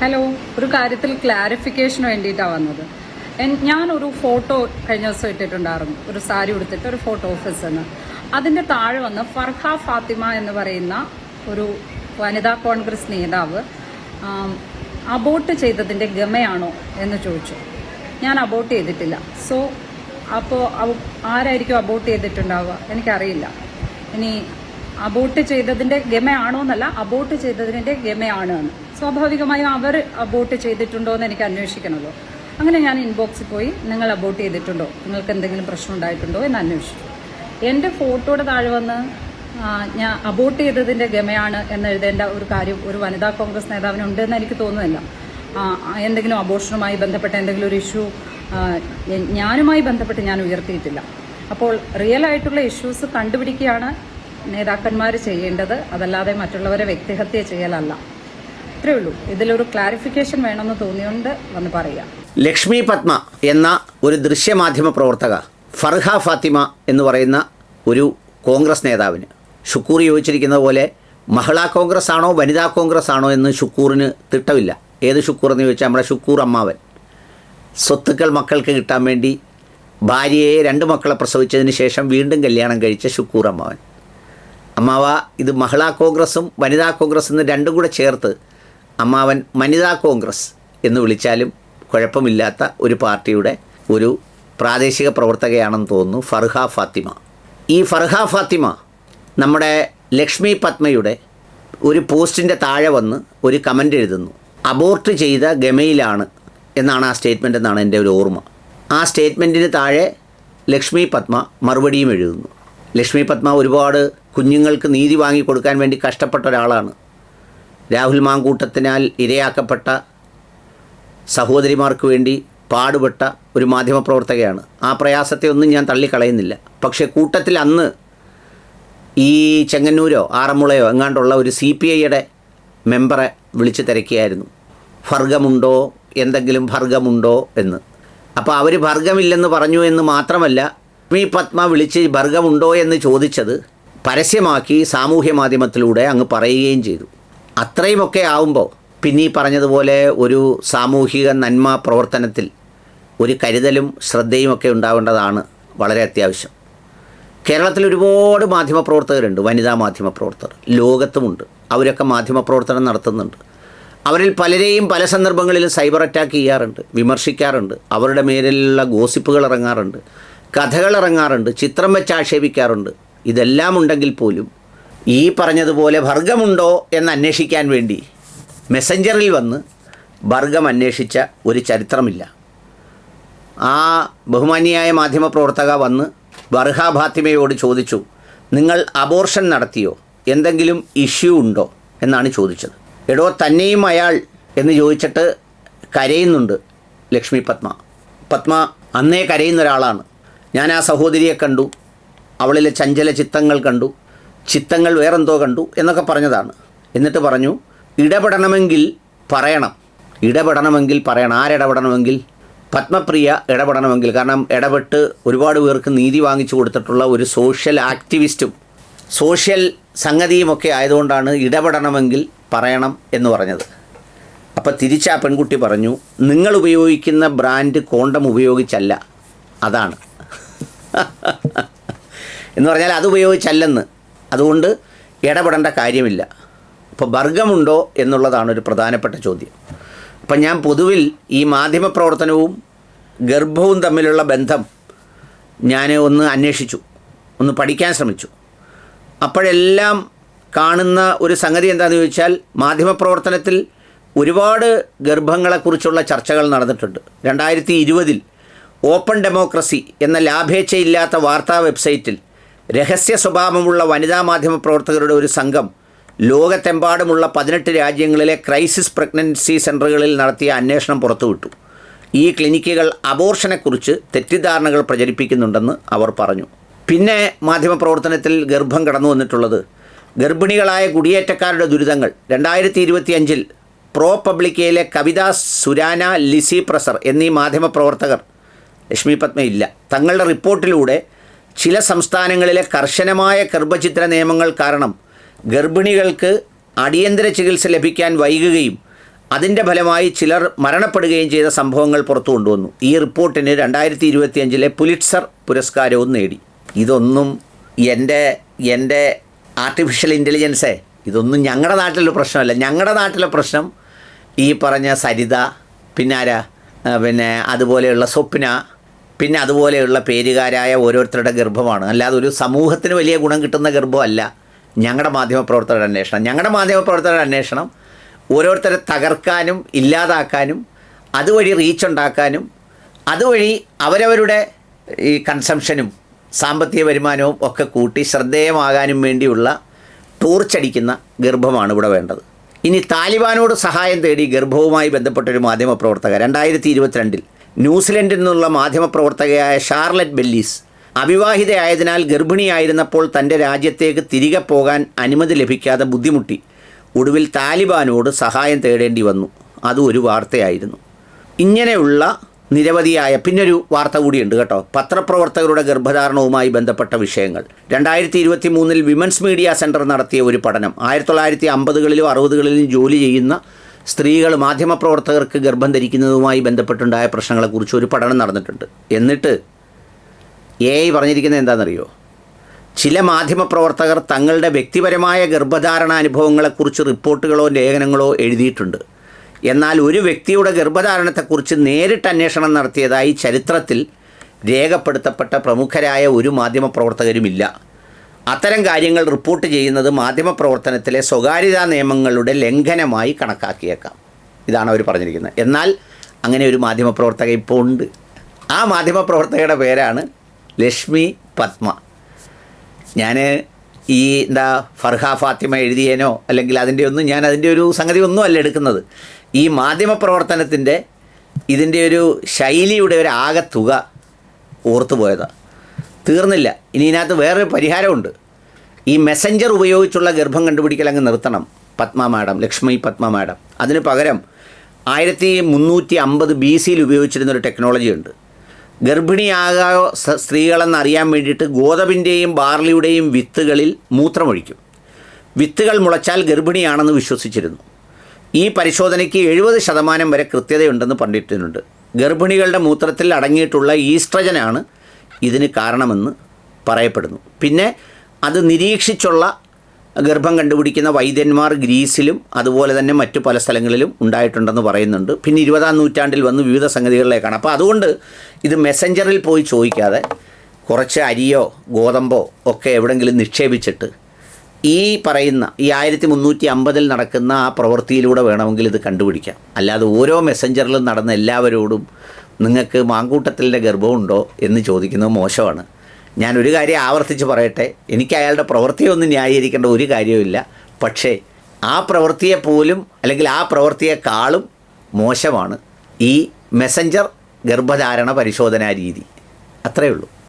Hello ഒരു കാര്യത്തിൽ ക്ലാരിഫിക്കേഷന് വേണ്ടിയിട്ടാണ് വന്നത്. ഞാൻ ഒരു ഫോട്ടോ കഴിഞ്ഞ ദിവസം ഇട്ടിട്ടുണ്ടായിരുന്നു. ഒരു സാരി ഉടുത്തിട്ട് ഒരു ഫോട്ടോ ഓഫീസ് എന്ന് അതിന്റെ താഴെ വന്ന് ഫർഹ ഫാത്തിമ എന്ന് പറയുന്ന ഒരു വനിതാ കോൺഗ്രസ് നേതാവ് അബോട്ട് ചെയ്തതിന്റെ ഗമയാണോ എന്ന് ചോദിച്ചു. ഞാൻ അബോട്ട് ചെയ്തിട്ടില്ല. സോ അപ്പോൾ ആരായിരിക്കും അബോട്ട് ചെയ്തിട്ടുണ്ടാവുക? എനിക്കറിയില്ല. ഇനി അബോട്ട് ചെയ്തതിന്റെ ഗമയാണോ എന്നല്ല അബോട്ട് ചെയ്തതിന്റെ ഗമയാണ് എന്ന്. സ്വാഭാവികമായും അവർ അബോട്ട് ചെയ്തിട്ടുണ്ടോ എന്ന് എനിക്ക് അന്വേഷിക്കണമല്ലോ. അങ്ങനെ ഞാൻ ഇൻബോക്സിൽ പോയി നിങ്ങൾ അബോട്ട് ചെയ്തിട്ടുണ്ടോ? നിങ്ങൾക്ക് എന്തെങ്കിലും പ്രശ്നം ഉണ്ടായിട്ടുണ്ടോ? എന്ന് അന്വേഷിച്ചു. എന്റെ ഫോട്ടോയുടെ താഴെ വന്ന് ഞാൻ അബോട്ട് ചെയ്തതിന്റെ ഗമയാണ് എന്ന് എഴുതേണ്ട ഒരു കാര്യം ഒരു വനിതാ കോൺഗ്രസ് നേതാവിനുണ്ട് എന്ന് എനിക്ക് തോന്നുന്നില്ല. എന്തെങ്കിലും അബോഷനുമായി ബന്ധപ്പെട്ട എന്തെങ്കിലും ഒരു ഇഷ്യൂ ഞാനുമായി ബന്ധപ്പെട്ട് ഞാൻ ഉയർത്തിയിട്ടില്ല. അപ്പോൾ റിയൽ ആയിട്ടുള്ള ഇഷ്യൂസ് കണ്ടുപിടിക്കുകയാണ് നേതാക്കന്മാർ ചെയ്യേണ്ടത്. അതല്ലാതെ മറ്റുള്ളവരെ വ്യക്തിഹത്യ ചെയ്യലല്ല. ഇത്രയേ ഉള്ളൂ. ഇതിലൊരു ക്ലാരിഫിക്കേഷൻ വേണമെന്ന് തോന്നിയുകൊണ്ട് വന്ന് പറയാം ലക്ഷ്മി പത്മ എന്ന ഒരു ദൃശ്യമാധ്യമ പ്രവർത്തക ഫർഹ ഫാത്തിമ എന്ന് പറയുന്ന ഒരു കോൺഗ്രസ് നേതാവിന് ഷുക്കൂർ യോജിച്ചിരിക്കുന്ന പോലെ മഹിളാ കോൺഗ്രസ് ആണോ വനിതാ കോൺഗ്രസ് ആണോ എന്ന് ഷുക്കൂറിന് തിട്ടമില്ല. ഏത് ഷുക്കൂർ എന്ന് ചോദിച്ചാൽ നമ്മുടെ ഷുക്കൂർ അമ്മാവൻ. സ്വത്തുക്കൾ മക്കൾക്ക് കിട്ടാൻ വേണ്ടി ഭാര്യയെ രണ്ട് മക്കളെ പ്രസവിച്ചതിന് ശേഷം വീണ്ടും കല്യാണം കഴിച്ച ഷുക്കൂർ അമ്മാവൻ. അമ്മാവ ഇത് മഹിളാ കോൺഗ്രസും വനിതാ കോൺഗ്രസ് എന്ന് രണ്ടും കൂടെ ചേർത്ത് അമ്മാവൻ വനിതാ കോൺഗ്രസ് എന്ന് വിളിച്ചാലും കുഴപ്പമില്ലാത്ത ഒരു പാർട്ടിയുടെ ഒരു പ്രാദേശിക പ്രവർത്തകയാണെന്ന് തോന്നുന്നു ഫർഹ ഫാത്തിമ. ഈ ഫർഹ ഫാത്തിമ നമ്മുടെ ലക്ഷ്മി പത്മയുടെ ഒരു പോസ്റ്റിന്റെ താഴെ വന്ന് ഒരു കമന്റ് എഴുതുന്നു. അബോർട്ട് ചെയ്ത ഗമയിലാണ് എന്നാണ് ആ സ്റ്റേറ്റ്മെന്റ് എന്നാണ് എന്റെ ഒരു ഓർമ്മ. ആ സ്റ്റേറ്റ്മെന്റിന് താഴെ ലക്ഷ്മി പത്മ മറുപടിയും എഴുതുന്നു. ലക്ഷ്മി പത്മ ഒരുപാട് കുഞ്ഞുങ്ങൾക്ക് നീതി വാങ്ങി കൊടുക്കാൻ വേണ്ടി കഷ്ടപ്പെട്ട ഒരാളാണ്. രാഹുൽ മാങ്കൂട്ടത്തിനാൽ ഇരയാക്കപ്പെട്ട സഹോദരിമാർക്ക് വേണ്ടി പാടുപെട്ട ഒരു മാധ്യമപ്രവർത്തകയാണ്. ആ പ്രയാസത്തെ ഒന്നും ഞാൻ തള്ളിക്കളയുന്നില്ല. പക്ഷെ കൂട്ടത്തിൽ അന്ന് ഈ ചെങ്ങന്നൂരോ ആറന്മുളയോ എങ്ങാണ്ടുള്ള ഒരു സി പി ഐയുടെ മെമ്പറെ വിളിച്ച് തിരക്കിയായിരുന്നു. ഭർഗമുണ്ടോ? എന്തെങ്കിലും ഭർഗമുണ്ടോ? എന്ന്. അപ്പോൾ അവർ ഭർഗമില്ലെന്ന് പറഞ്ഞു എന്ന് മാത്രമല്ല മീ പത്മ വിളിച്ച് ഭർഗമുണ്ടോ? എന്ന് ചോദിച്ചത് പരസ്യമാക്കി സാമൂഹ്യ മാധ്യമത്തിലൂടെ അങ്ങ് പറയുകയും ചെയ്തു. അത്രയുമൊക്കെ ആവുമ്പോൾ പിന്നെ ഈ പറഞ്ഞതുപോലെ ഒരു സാമൂഹിക നന്മ പ്രവർത്തനത്തിൽ ഒരു കരുതലും ശ്രദ്ധയും ഒക്കെ ഉണ്ടാവേണ്ടതാണ് വളരെ അത്യാവശ്യം. കേരളത്തിൽ ഒരുപാട് മാധ്യമപ്രവർത്തകരുണ്ട് വനിതാ മാധ്യമപ്രവർത്തകർ ലോകത്തുമുണ്ട്. അവരൊക്കെ മാധ്യമപ്രവർത്തനം നടത്തുന്നുണ്ട്. അവരിൽ പലരെയും പല സന്ദർഭങ്ങളിലും സൈബർ അറ്റാക്ക് ചെയ്യാറുണ്ട് വിമർശിക്കാറുണ്ട്. അവരുടെ മേലിലുള്ള ഗോസിപ്പുകൾ ഇറങ്ങാറുണ്ട് കഥകൾ ഇറങ്ങാറുണ്ട് ചിത്രം വെച്ച് ആക്ഷേപിക്കാറുണ്ട്. ഇതെല്ലാം ഉണ്ടെങ്കിൽ പോലും ഈ പറഞ്ഞതുപോലെ ഭർഗമുണ്ടോ എന്ന് അന്വേഷിക്കാൻ വേണ്ടി മെസ്സഞ്ചറിൽ വന്ന് ഭർഗം അന്വേഷിച്ച ഒരു ചരിത്രമില്ല. ആ ബഹുമാനിയായ മാധ്യമപ്രവർത്തക വന്ന് ബർഹ ഫാത്തിമയോട് ചോദിച്ചു നിങ്ങൾ അബോർഷൻ നടത്തിയോ? എന്തെങ്കിലും ഇഷ്യൂ ഉണ്ടോ? എന്നാണ് ചോദിച്ചത്. എടോ തന്നെയും അയാൾ എന്ന് ചോദിച്ചിട്ട് കരയുന്നുണ്ട് ലക്ഷ്മി പത്മ. പത്മ അന്നേ കരയുന്ന ഒരാളാണ്. ഞാൻ ആ സഹോദരിയെ കണ്ടു. അവളിലെ ചഞ്ചല ചിത്തങ്ങൾ കണ്ടു. ചിത്തങ്ങൾ വേറെന്തോ കണ്ടു എന്നൊക്കെ പറഞ്ഞതാണ്. എന്നിട്ട് പറഞ്ഞു ഇടപെടണമെങ്കിൽ പറയണം. ഇടപെടണമെങ്കിൽ പറയണം. ആരിടപെടണമെങ്കിൽ? പത്മപ്രിയ ഇടപെടണമെങ്കിൽ. കാരണം ഇടപെട്ട് ഒരുപാട് പേർക്ക് നീതി വാങ്ങിച്ചു കൊടുത്തിട്ടുള്ള ഒരു സോഷ്യൽ ആക്ടിവിസ്റ്റും സോഷ്യൽ സംഗതിയുമൊക്കെ ആയതുകൊണ്ടാണ് ഇടപെടണമെങ്കിൽ പറയണം എന്ന് പറഞ്ഞത്. അപ്പോൾ തിരിച്ച് ആ പെൺകുട്ടി പറഞ്ഞു നിങ്ങൾ ഉപയോഗിക്കുന്ന ബ്രാൻഡ് കോണ്ടം ഉപയോഗിച്ചല്ല. അതാണ്. എന്ന് പറഞ്ഞാൽ അത് ഉപയോഗിച്ചല്ലെന്ന്. അതുകൊണ്ട് ഇടപെടേണ്ട കാര്യമില്ല. അപ്പോൾ വർഗമുണ്ടോ എന്നുള്ളതാണ് ഒരു പ്രധാനപ്പെട്ട ചോദ്യം. അപ്പം ഞാൻ പൊതുവിൽ ഈ മാധ്യമപ്രവർത്തനവും ഗർഭവും തമ്മിലുള്ള ബന്ധം ഞാൻ ഒന്ന് അന്വേഷിച്ചു. ഒന്ന് പഠിക്കാൻ ശ്രമിച്ചു. അപ്പോഴെല്ലാം കാണുന്ന ഒരു സംഗതി എന്താണെന്ന് ചോദിച്ചാൽ മാധ്യമപ്രവർത്തനത്തിൽ ഒരുപാട് ഗർഭങ്ങളെക്കുറിച്ചുള്ള ചർച്ചകൾ നടന്നിട്ടുണ്ട്. രണ്ടായിരത്തി ഇരുപതിൽ ഓപ്പൺ ഡെമോക്രസി എന്ന ലാഭേച്ഛയില്ലാത്ത വാർത്താ വെബ്സൈറ്റിൽ രഹസ്യ സ്വഭാവമുള്ള വനിതാ മാധ്യമ പ്രവർത്തകരുടെ ഒരു സംഘം ലോകത്തെമ്പാടുമുള്ള പതിനെട്ട് രാജ്യങ്ങളിലെ ക്രൈസിസ് പ്രഗ്നൻസി സെന്ററുകളിൽ നടത്തിയ അന്വേഷണം പുറത്തുവിട്ടു. ഈ ക്ലിനിക്കുകൾ അബോർഷനെക്കുറിച്ച് തെറ്റിദ്ധാരണകൾ പ്രചരിപ്പിക്കുന്നുണ്ടെന്ന് അവർ പറഞ്ഞു. പിന്നെ മാധ്യമപ്രവർത്തനത്തിൽ ഗർഭം കടന്നു വന്നിട്ടുള്ളത് ഗർഭിണികളായ കുടിയേറ്റക്കാരുടെ ദുരിതങ്ങൾ. രണ്ടായിരത്തി ഇരുപത്തി അഞ്ചിൽ പ്രോ പബ്ലിക്കയിലെ കവിത സുരാന ലിസി പ്രസർ എന്നീ മാധ്യമപ്രവർത്തകർ ലക്ഷ്മി പത്മയില്ല തങ്ങളുടെ റിപ്പോർട്ടിലൂടെ ചില സംസ്ഥാനങ്ങളിലെ കർശനമായ ഗർഭചിത്ര നിയമങ്ങൾ കാരണം ഗർഭിണികൾക്ക് അടിയന്തര ചികിത്സ ലഭിക്കാൻ വൈകുകയും അതിന്റെ ഫലമായി ചിലർ മരണപ്പെടുകയും ചെയ്ത സംഭവങ്ങൾ പുറത്തു കൊണ്ടുവന്നു. ഈ റിപ്പോർട്ടിന് രണ്ടായിരത്തി ഇരുപത്തിയഞ്ചിലെ പുലിറ്റ്സർ പുരസ്കാരവും നേടി. ഇതൊന്നും എന്റെ എന്റെ ആർട്ടിഫിഷ്യൽ ഇന്റലിജൻസേ ഇതൊന്നും ഞങ്ങളുടെ നാട്ടിലെ പ്രശ്നമല്ല. ഞങ്ങളുടെ നാട്ടിലെ പ്രശ്നം ഈ പറഞ്ഞ സരിത പിന്നാര പിന്നെ അതുപോലെയുള്ള സ്വപ്ന പിന്നെ അതുപോലെയുള്ള പേരുകാരായ ഓരോരുത്തരുടെ ഗർഭമാണ്. അല്ലാതെ ഒരു സമൂഹത്തിന് വലിയ ഗുണം കിട്ടുന്ന ഗർഭമല്ല ഞങ്ങളുടെ മാധ്യമപ്രവർത്തകരുടെ അന്വേഷണം. ഞങ്ങളുടെ മാധ്യമപ്രവർത്തകരുടെ അന്വേഷണം ഓരോരുത്തരെ തകർക്കാനും ഇല്ലാതാക്കാനും അതുവഴി റീച്ച് ഉണ്ടാക്കാനും അതുവഴി അവരവരുടെ ഈ കൺസംഷനും സാമ്പത്തിക വരുമാനവും ഒക്കെ കൂട്ടി ശ്രദ്ധേയമാകാനും വേണ്ടിയുള്ള ടൂർച്ചടിക്കുന്ന ഗർഭമാണ് ഇവിടെ വേണ്ടത്. ഇനി താലിബാനോട് സഹായം തേടി ഗർഭവുമായി ബന്ധപ്പെട്ടൊരു മാധ്യമപ്രവർത്തക രണ്ടായിരത്തി ഇരുപത്തിരണ്ടിൽ ന്യൂസിലൻഡിൽ നിന്നുള്ള മാധ്യമപ്രവർത്തകയായ ഷാർലറ്റ് ബെല്ലീസ് അവിവാഹിതയായതിനാൽ ഗർഭിണിയായിരുന്നപ്പോൾ തന്റെ രാജ്യത്തേക്ക് തിരികെ പോകാൻ അനുമതി ലഭിക്കാതെ ബുദ്ധിമുട്ടി. ഒടുവിൽ താലിബാനോട് സഹായം തേടേണ്ടി വന്നു. അതും ഒരു വാർത്തയായിരുന്നു. ഇങ്ങനെയുള്ള നിരവധിയായ പിന്നൊരു വാർത്ത കൂടിയുണ്ട് കേട്ടോ. പത്രപ്രവർത്തകരുടെ ഗർഭധാരണവുമായി ബന്ധപ്പെട്ട വിഷയങ്ങൾ. രണ്ടായിരത്തി ഇരുപത്തി മൂന്നിൽ വിമൻസ് മീഡിയ സെന്റർ നടത്തിയ ഒരു പഠനം. ആയിരത്തി തൊള്ളായിരത്തി അമ്പതുകളിലും അറുപതുകളിലും ജോലി ചെയ്യുന്ന സ്ത്രീകൾ മാധ്യമപ്രവർത്തകർക്ക് ഗർഭം ധരിക്കുന്നതുമായി ബന്ധപ്പെട്ടുണ്ടായ പ്രശ്നങ്ങളെക്കുറിച്ച് ഒരു പഠനം നടന്നിട്ടുണ്ട്. എന്നിട്ട് എ ഐ പറഞ്ഞിരിക്കുന്നത് എന്താണെന്നറിയോ? ചില മാധ്യമപ്രവർത്തകർ തങ്ങളുടെ വ്യക്തിപരമായ ഗർഭധാരണ അനുഭവങ്ങളെക്കുറിച്ച് റിപ്പോർട്ടുകളോ ലേഖനങ്ങളോ എഴുതിയിട്ടുണ്ട്. എന്നാൽ ഒരു വ്യക്തിയുടെ ഗർഭധാരണത്തെക്കുറിച്ച് നേരിട്ട് അന്വേഷണം നടത്തിയതായി ചരിത്രത്തിൽ രേഖപ്പെടുത്തപ്പെട്ട പ്രമുഖരായ ഒരു മാധ്യമപ്രവർത്തകരുമില്ല. അത്തരം കാര്യങ്ങൾ റിപ്പോർട്ട് ചെയ്യുന്നത് മാധ്യമപ്രവർത്തനത്തിലെ സ്വകാര്യതാ നിയമങ്ങളുടെ ലംഘനമായി കണക്കാക്കിയേക്കാം. ഇതാണ് അവർ പറഞ്ഞിരിക്കുന്നത്. എന്നാൽ അങ്ങനെ ഒരു മാധ്യമപ്രവർത്തക ഇപ്പോൾ ഉണ്ട്. ആ മാധ്യമപ്രവർത്തകയുടെ പേരാണ് ലക്ഷ്മി പത്മ. ഞാൻ ഈ എന്താ ഫർഹ ഫാത്തിമ എഴുതിയേനോ അല്ലെങ്കിൽ അതിന്റെ ഒന്നും ഞാൻ അതിന്റെ ഒരു സംഗതി ഒന്നും അല്ല എടുക്കുന്നത്. ഈ മാധ്യമപ്രവർത്തനത്തിന്റെ ഇതിന്റെ ഒരു ശൈലിയുടെ ഒരു ആകത്തുക ഓർത്തു പോയതാണ് തീർന്നില്ല. ഇനി ഇതിനകത്ത് വേറൊരു പരിഹാരമുണ്ട്. ഈ മെസ്സഞ്ചർ ഉപയോഗിച്ചുള്ള ഗർഭം കണ്ടുപിടിക്കൽ അങ്ങ് നിർത്തണം. Padma madam Lakshmi Padma madam. അതിന് പകരം ആയിരത്തി മുന്നൂറ്റി അമ്പത് ബി സിയിൽ ഉപയോഗിച്ചിരുന്ന ഒരു ടെക്നോളജി ഉണ്ട്. ഗർഭിണിയാകാ സ്ത്രീകളെന്ന് അറിയാൻ വേണ്ടിയിട്ട് ഗോതമ്പിന്റെയും ബാർലിയുടെയും വിത്തുകളിൽ മൂത്രമൊഴിക്കും. വിത്തുകൾ മുളച്ചാൽ ഗർഭിണിയാണെന്ന് വിശ്വസിച്ചിരുന്നു. ഈ പരിശോധനയ്ക്ക് എഴുപത് ശതമാനം വരെ കൃത്യതയുണ്ടെന്ന് പണ്ഡിറ്റിനുണ്ട് ഗർഭിണികളുടെ മൂത്രത്തിൽ അടങ്ങിയിട്ടുള്ള ഈസ്ട്രജനാണ് ഇതിന് കാരണമെന്ന് പറയപ്പെടുന്നു. പിന്നെ അത് നിരീക്ഷിച്ചുള്ള ഗർഭം കണ്ടുപിടിക്കുന്ന വൈദ്യന്മാർ ഗ്രീസിലും അതുപോലെ തന്നെ മറ്റു പല സ്ഥലങ്ങളിലും ഉണ്ടായിട്ടുണ്ടെന്ന് പറയുന്നുണ്ട്. പിന്നെ ഇരുപതാം നൂറ്റാണ്ടിൽ വന്ന് വിവിധ സംഗതികളിലേക്കാണ്. അപ്പോൾ അതുകൊണ്ട് ഇത് മെസ്സഞ്ചറിൽ പോയി ചോദിക്കാതെ കുറച്ച് അരിയോ ഗോതമ്പോ ഒക്കെ എവിടെങ്കിലും നിക്ഷേപിച്ചിട്ട് ഈ പറയുന്ന ഈ ആയിരത്തി മുന്നൂറ്റി അമ്പതിൽ നടക്കുന്ന ആ പ്രവൃത്തിയിലൂടെ വേണമെങ്കിൽ ഇത് കണ്ടുപിടിക്കാം. അല്ലാതെ ഓരോ മെസ്സഞ്ചറിലും നടന്ന എല്ലാവരോടും നിങ്ങൾക്ക് മാങ്കൂട്ടത്തിലിന്റെ ഗർഭമുണ്ടോ എന്ന് ചോദിക്കുന്നത് മോശമാണ്. ഞാനൊരു കാര്യം ആവർത്തിച്ച് പറയട്ടെ. എനിക്ക് അയാളുടെ പ്രവൃത്തിയൊന്നും ന്യായീകരിക്കേണ്ട ഒരു കാര്യവുമില്ല. പക്ഷേ ആ പ്രവൃത്തിയെ പോലും അല്ലെങ്കിൽ ആ പ്രവൃത്തിയെക്കാളും മോശമാണ്. ഈ മെസഞ്ചർ ഗർഭധാരണ പരിശോധനാ രീതി. അത്രയേ ഉള്ളൂ.